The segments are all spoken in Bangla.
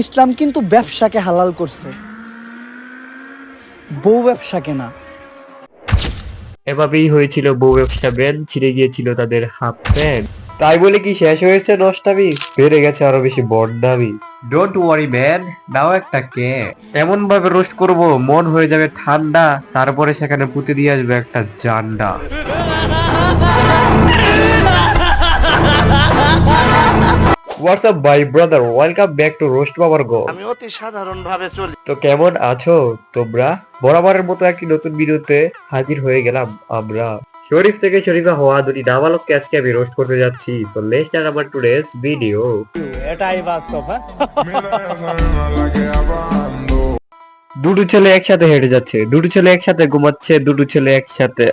ইসলাম কিন্তু ব্যবসাকে হালাল করছে। বউ ব্যবসাকে না এভাবেই হয়েছিল বউ ব্যবসা ব্যান ছিঁড়ে গিয়েছিল তাদের হাফ প্যান্ট। তাই বলে কি শেষ হয়েছে নষ্টামি? বেড়ে গেছে আরও বেশি বড্ডামি ডোন্ট ওয়ারি ম্যান নাও একটা কে। এমন ভাবে রোস্ট করব মন হয়ে যাবে ঠান্ডা তারপরে সেখানে পুঁতে দিয়ে আসবে একটা জান্ডা। WhatsApp bye brother welcome back to roast বাবার গো আমি অতি সাধারণ ভাবে চলি। তো কেমন আছো তোমরা? বরাবরের মতো একটি নতুন ভিডিওতে হাজির হয়ে গেলাম আমরা। শরীফ থেকে শরীফা হওয়া দুটি নাবালককে আজকে আমি রোস্ট করতে যাচ্ছি। তো লেটস স্টার্ট আবার টুডেস ভিডিও এটাই বাস্তব হ্যাঁ? দুটো ছেলে একসাথে হেঁটে যাচ্ছে। দুটো ছেলে একসাথে ঘুমাচ্ছে দুটো ছেলে একসাথে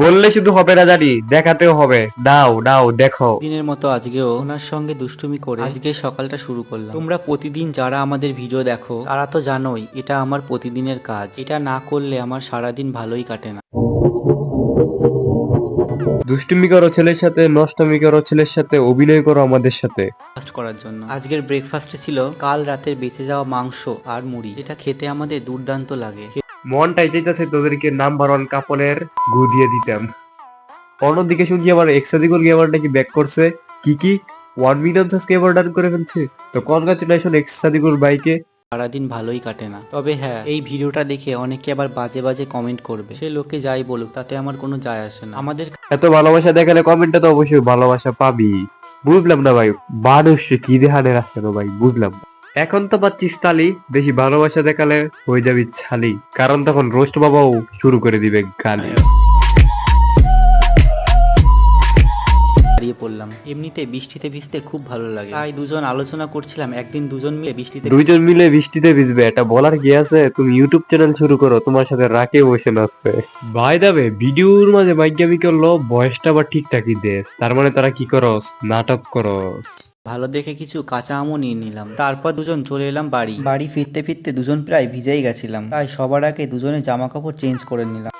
বললে শুধু হবে না জানি দেখাতেও হবে। দাও দাও দেখো। দিনের মতো আজকেও ওনার সঙ্গে দুষ্টুমি করে আজকে সকালটা শুরু করলাম। তোমরা প্রতিদিন যারা আমাদের ভিডিও দেখো তারা তো জানোই এটা আমার প্রতিদিনের কাজ। এটা না করলে আমার সারাদিন ভালোই কাটে না। দুষ্টুমি করো ছেলের সাথে নষ্টমি করো ছেলের সাথে অভিনয় করো আমাদের সাথে। ফাস্ট করার জন্য। আজকের ব্রেকফাস্টে ছিল কাল রাতের বেঁচে যাওয়া মাংস আর মুড়ি যেটা খেতে আমাদের দুর্দান্ত লাগে। মনটাই চাইতেছে তোদেরকে নাম্বার ওয়ান কাপলের গু দিয়ে দিতাম। অন্যদিকে শুনছি আমার এক্সাদিকুল গেমার নাকি ব্যাক করছে? কি কি? ওয়ান মিলিয়ন সাবস্ক্রাইবার ডান করে ফেলছে। তো কনগ্রাচুলেশন এক্সাদিকুল বাইকে সারাদিন ভালোই কাটে না। তবে হ্যাঁ এই ভিডিওটা দেখে অনেকে আবার বাজে বাজে কমেন্ট করবে। সে লোকে যাই বলুক তাতে আমার কোনো যায় আসে না। আমাদের এত ভালোবাসা দেখালে কমেন্টে তো অবশ্যই ভালোবাসা পাবি। বুঝলাম না ভাই মানুষ কি দেহানের আছে না ভাই বুঝলাম। না। এখন তো পাচ্ছিস তালি বেশি ভালোবাসা দেখালে হয়ে যাবি ছালি। কারণ তখন রোস্ট বাবাও শুরু করে দিবে গালি। হারিয়ে পড়লাম। এমনিতে বৃষ্টিতে ভিজতে খুব ভালো লাগে। তাই দুজন আলোচনা করছিলাম একদিন দুজন মিলে বৃষ্টিতে দুইজন মিলে বৃষ্টিতে ভিজবে এটা বলার কি আছে? তুমি ইউটিউব চ্যানেল শুরু করো তোমার সাথে রাকে বসে নাচবে। ভাই দাবে ভিডিওর মাঝে মাইকামি করল বয়সটা আবার ঠিকঠাকই দেশ। তার মানে তারা কি করস? নাটক করস। ভালো দেখে কিছু কাঁচা আমও নিয়ে নিলাম। তারপর দুজন চলে এলাম বাড়ি। বাড়ি ফিরতে ফিরতে দুজন প্রায় ভিজেই গেছিলাম। তাই সবার আগে দুজনের জামা কাপড় চেঞ্জ করে নিলাম।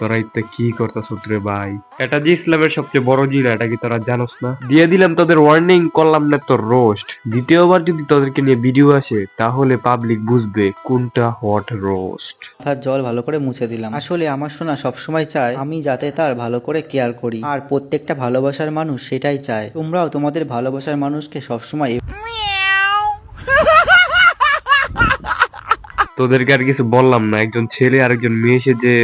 তোরা ইত্যা কি করতাস রে ভাই? এটা যে ইসলামের সবচেয়ে বড় এটা কি তোরা জানোস না? দিয়ে দিলাম ওয়ার্নিং করলাম না তোর রোস্ট দ্বিতীয়বার যদি নিয়ে ভিডিও আসে, তাহলে পাবলিক বুঝবে কোনটা হট রোস্ট তার জল ভালো করে মুছে দিলাম। আসলে আমার সোনা সবসময় চায়, আমি যাতে তার ভালো করে কেয়ার করি। আর প্রত্যেকটা ভালোবাসার মানুষ সেটাই চায়। তোমরাও তোমাদের ভালোবাসার মানুষকে সবসময় তোদেরকে আর কিছু বললাম না। একজন ছেলে আর একজন মেয়ে এসে যে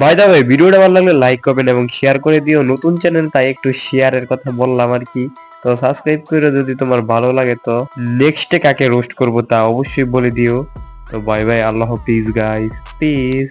বাই দা ভাই ভিডিওটা ভালো লাগলে লাইক করবেন এবং শেয়ার করে দিও। নতুন চ্যানেল তাই একটু শেয়ারের কথা বললাম আর কি। তো সাবস্ক্রাইব করে যদি তোমার ভালো লাগে তো নেক্সটে কাকে রোস্ট করব তা অবশ্যই বলে দিও। তো বাই বাই আল্লাহ পিস গাইস পিস